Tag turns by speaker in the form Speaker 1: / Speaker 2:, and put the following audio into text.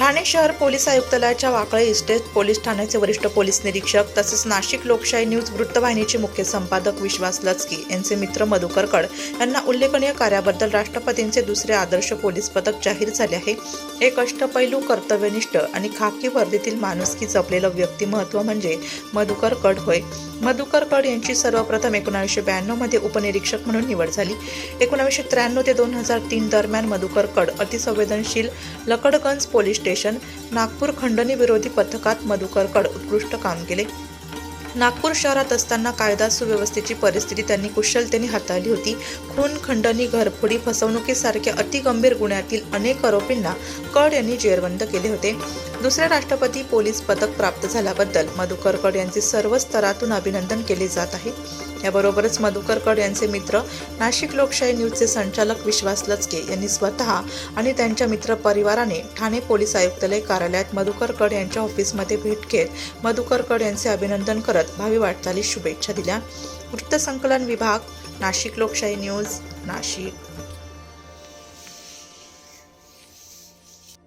Speaker 1: ठाणे शहर पोलीस आयुक्तालयाच्या Wakale estate police ठाण्याचे वरिष्ठ पोलीस निरीक्षक तसेच नाशिक लोकशाही न्यूज वृत्तवाहिनीचे मुख्य संपादक विश्वास लचकी यांचे मित्र मधुकर कड यांना उल्लेखनीय कार्याबद्दल राष्ट्रपतींचे दुसरे आदर्श पोलीस पदक जाहीर झाले आहे. एक अष्टपैलू कर्तव्यनिष्ठ आणि खाकी वर्दीतील माणुसकी जपलेलं व्यक्तिमत्व म्हणजे मधुकर कड होय. मधुकर कड यांची सर्वप्रथम एकोणावीसशे ब्याण्णवमध्ये उपनिरीक्षक म्हणून निवड झाली. एकोणावीसशे त्र्याण्णव ते दोन हजार तीन दरम्यान मधुकर कड अतिसंवेदनशील लकडगंज पोलीस स्टेशन नागपूर खंडणी विरोधी पथकात मधुकर कड उत्कृष्ट काम केले. नागपूर शहरात असताना कायदा सुव्यवस्थेची परिस्थिती त्यांनी कुशलतेने हाताळली होती. खून खंडणी घरफोडी फसवणुकीसारख्या अतिगंभीर गुन्ह्यातील अनेक आरोपींना कड यांनी जेरबंद केले होते. दुसऱ्या राष्ट्रपती पोलीस पदक प्राप्त झाल्याबद्दल मधुकरकड यांचे सर्व स्तरातून अभिनंदन केले जात आहे. याबरोबरच मधुकरकड यांचे मित्र नाशिक लोकशाही न्यूजचे संचालक विश्वास लचके यांनी स्वतः आणि त्यांच्या मित्र परिवाराने ठाणे पोलीस आयुक्तालय कार्यालयात मधुकरकड यांच्या ऑफिसमध्ये भेट घेत मधुकरकड यांचे अभिनंदन करत भावी वाटचालीस शुभेच्छा दिल्या. वृत्तसंकलन विभाग नाशिक लोकशाही न्यूज नाशिक.